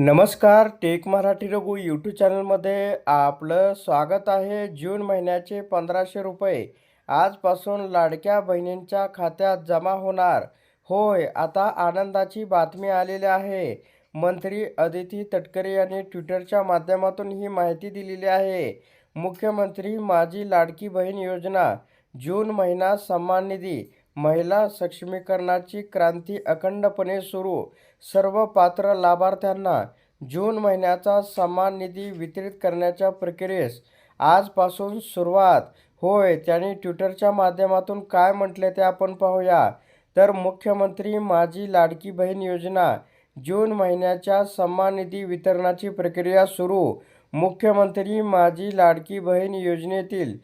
नमस्कार take Marathi Raghu YouTube चॅनलमध्ये आपलं स्वागत आहे जून महिन्याचे पंधराशे रुपये. आजपासून लाडक्या बहिणींच्या खात्यात जमा होणार. होय आता आनंदाची बातमी आलेली आहे. मंत्री अदिती तटकरे यांनी ट्विटरच्या माध्यमातून ही माहिती दिलेली आहे. मुख्यमंत्री माझी लाडकी बहीण योजना जून महिना सन्मान निधी. महिला सक्षमीकरणाची क्रांती अखंडपणे सुरू. सर्व पात्र लाभार्थ्यांना जून महिन्याचा सन्मान निधी वितरित करण्याच्या प्रक्रियेस आजपासून सुरुवात. होय त्यांनी ट्विटरच्या माध्यमातून काय म्हटले ते आपण पाहूया. तर मुख्यमंत्री माझी लाडकी बहीण योजना जून महिन्याच्या सन्मान निधी वितरणाची प्रक्रिया सुरू. मुख्यमंत्री माझी लाडकी बहीण योजनेतील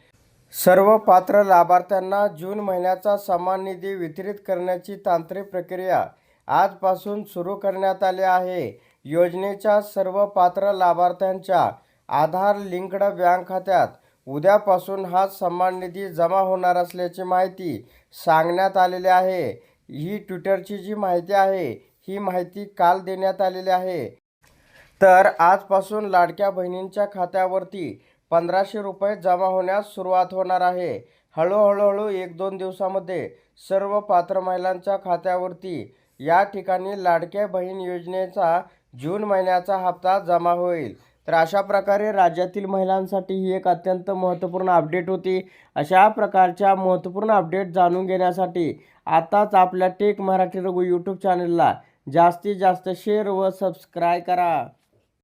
सर्व पात्र लाभार्थ्यांना जून महिन्याचा समान निधी वितरित करण्याची तांत्रिक प्रक्रिया आजपासून सुरू करण्यात आली आहे. योजनेच्या सर्व पात्र लाभार्थ्यांच्या आधार लिंक्ड बँक खात्यात उद्यापासून हा सन्मान निधी जमा होणार असल्याची माहिती सांगण्यात आलेली आहे. ही ट्विटरची जी माहिती आहे ही माहिती काल देण्यात आलेली आहे. तर आजपासून लाडक्या बहिणींच्या खात्यावरती पंधराशे रुपये जमा होण्यास सुरुवात होणार आहे. हळूहळूहळू एक दोन दिवसामध्ये सर्व पात्र महिलांच्या खात्यावरती या ठिकाणी लाडक्या बहीण योजनेचा जून महिन्याचा हप्ता जमा होईल. तर अशा प्रकारे राज्यातील महिलांसाठी ही एक अत्यंत महत्त्वपूर्ण अपडेट होती. अशा प्रकारच्या महत्त्वपूर्ण अपडेट जाणून घेण्यासाठी आताच आपल्या टेक मराठी रघु यूट्यूब चॅनलला जास्तीत जास्त शेअर व सबस्क्राईब करा.